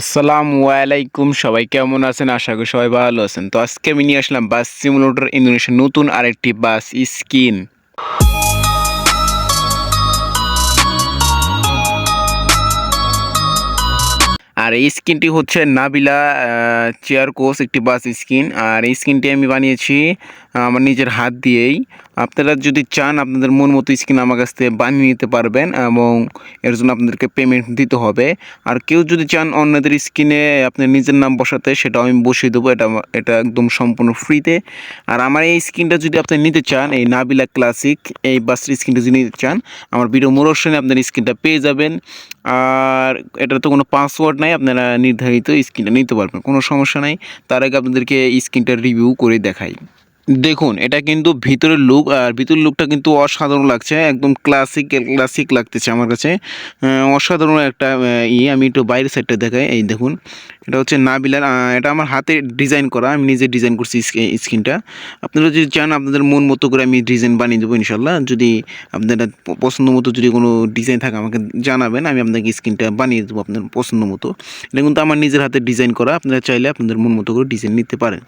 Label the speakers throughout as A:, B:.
A: আসসালামু আলাইকুম, সবাই কেমন আছেন? আশা করি সবাই ভালো আছেন। তো আজকে আমি নিয়ে আসলাম বাস সিমুলেটর ইন্দোনেশিয়ার নতুন আরেকটি বাস স্কিন। আর এই স্কিনটি হচ্ছে নাবিলা চেয়ার কোর্স একটি বাস স্কিন। আর এই স্কিনটি আমি বানিয়েছি আমার নিজের হাত দিয়েই। আপনারা যদি চান, আপনাদের মন মতো স্কিন আমার কাছ থেকে বানিয়ে নিতে পারবেন এবং এর জন্য আপনাদেরকে পেমেন্ট দিতে হবে। আর কেউ যদি চান অন্যদের স্কিনে আপনার নিজের নাম বসাতে, সেটাও আমি বসিয়ে দেবো। এটা এটা একদম সম্পূর্ণ ফ্রিতে আর আমার এই স্কিনটা যদি আপনি নিতে চান, এই নাবিলা ক্লাসিক এই বাসের স্কিনটা যদি নিতে চান, আমার ভিডিও মোরশনে আপনার স্কিনটা পেয়ে যাবেন। আর এটার তো কোনো পাসওয়ার্ড নাই। আপনারা নির্ধারিত স্ক্রিনটা নিতে পারবেন, কোনো সমস্যা নাই। তার আগে আপনাদেরকে স্ক্রিনটার রিভিউ করে দেখাই। দেখুন, এটা কিন্তু ভিতরের লুক আর ভিতরের লুকটা কিন্তু অসাধারণ লাগছে, একদম ক্লাসিক ক্লাসিক লাগতেছে আমার কাছে। অসাধারণ একটা ইয়ে আমি একটু বাইরের সাইডটা দেখাই, এই দেখুন। এটা হচ্ছে নাবিলার এটা আমার হাতে ডিজাইন করা, আমি নিজে ডিজাইন করছি স্কিনটা আপনারা যদি চান, আপনাদের মন মতো করে আমি ডিজাইন বানিয়ে দেবো ইনশাল্লাহ যদি আপনাদের প- পছন্দ মতো যদি কোনো ডিজাইন থাকে, আমাকে জানাবেন, আমি আপনাকে স্কিনটা বানিয়ে দেবো আপনার পছন্দ মতো। এটা কিন্তু আমার নিজের হাতে ডিজাইন করা, আপনারা চাইলে আপনাদের মন মতো করে ডিজাইন নিতে পারেন।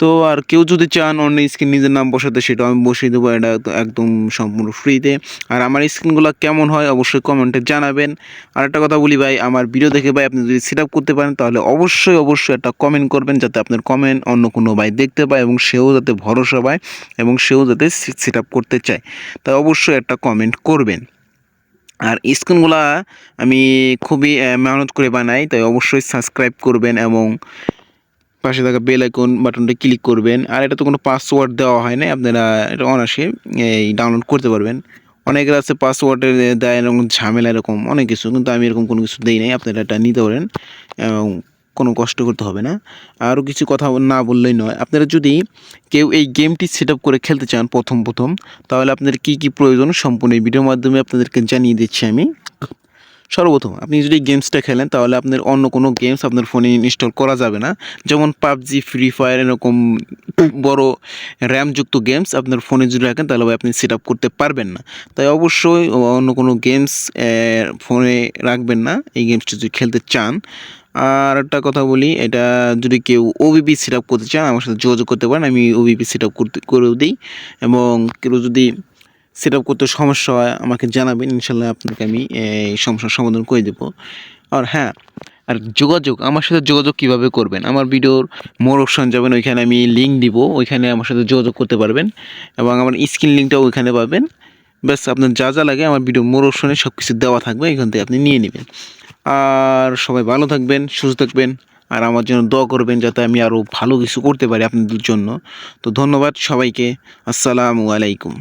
A: তো আর কেউ যদি চান অন্য স্ক্রিন নিজের নাম বসাতে, সেটা আমি বসিয়ে দেবো। এটা একদম সম্পূর্ণ ফ্রিতে। আর আমার স্ক্রিনগুলো কেমন হয় অবশ্যই কমেন্টে জানাবেন। আর একটা কথা বলি ভাই, আমার ভিডিও দেখে ভাই আপনি যদি সেট করতে পারেন, তাহলে অবশ্যই অবশ্যই একটা কমেন্ট করবেন যাতে আপনার কমেন্ট অন্য কোনো ভাই দেখতে পায় এবং সেও যাতে ভরসা পায় এবং সেও যাতে সেট করতে চায়। তাই অবশ্যই একটা কমেন্ট করবেন। আর স্ক্রিনগুলা আমি খুবই মেহনত করে বানাই, তাই অবশ্যই সাবস্ক্রাইব করবেন এবং পাশে থাকা বেল আইকন বাটনটা ক্লিক করবেন। আর এটা তো কোনো পাসওয়ার্ড দেওয়া হয় না আপনারা এটা অনায়াসে, এই ডাউনলোড করতে পারবেন। অনেকের আছে পাসওয়ার্ডের দেয় এরকম ঝামেলা, এরকম অনেক কিছু, কিন্তু আমি এরকম কোনো কিছু দিই নাই, আপনারা এটা নিতে পারেন কোনো কষ্ট করতে হবে না। আরও কিছু কথা না বললেই নয়, আপনারা যদি কেউ এই গেমটি সেট করে খেলতে চান প্রথম প্রথম, তাহলে আপনাদের কী কী প্রয়োজন সম্পূর্ণ এই ভিডিওর মাধ্যমে আপনাদেরকে জানিয়ে দিচ্ছি আমি। সর্বপ্রথম, আপনি যদি গেমসটা খেলেন, তাহলে আপনার অন্য কোনো গেমস আপনার ফোনে ইনস্টল করা যাবে না। যেমন পাবজি ফ্রি ফায়ার এরকম বড় র্যামযুক্ত গেমস আপনার ফোনে যদি রাখেন, তাহলে আপনি সেট আপ করতে পারবেন না। তাই অবশ্যই অন্য কোনো গেমস ফোনে রাখবেন না, এই গেমসটা যদি খেলতে চান। আর একটা কথা বলি, এটা যদি কেউ ওবিপি সেট আপ করতে চান, আমার সাথে যোগাযোগ করতে পারেন, আমি ওবিপি সেট আপ করতে, করেও দিই। এবং কেউ যদি সেট আপ করতে সমস্যা হয়, আমাকে জানাবেন, ইনশাল্লাহ আপনাকে আমি এই সমস্যার সমাধান করে দেবো। আর হ্যাঁ আর যোগাযোগ, আমার সাথে যোগাযোগ কীভাবে করবেন? আমার ভিডিওর মোর অপশন যাবেন, ওইখানে আমি লিঙ্ক দিব, ওইখানে আমার সাথে যোগাযোগ করতে পারবেন এবং আমার স্ক্রিন লিঙ্কটাও ওইখানে পাবেন। ব্যাস, আপনার যা যা লাগে আমার ভিডিও মোর অপশনে সব কিছু দেওয়া থাকবে, এখান থেকে আপনি নিয়ে নেবেন। আর সবাই ভালো থাকবেন, সুস্থ থাকবেন, আর আমার জন্য দোয়া করবেন যাতে আমি আরও ভালো কিছু করতে পারি আপনাদের জন্য। তো ধন্যবাদ সবাইকে, আসসালামু আলাইকুম।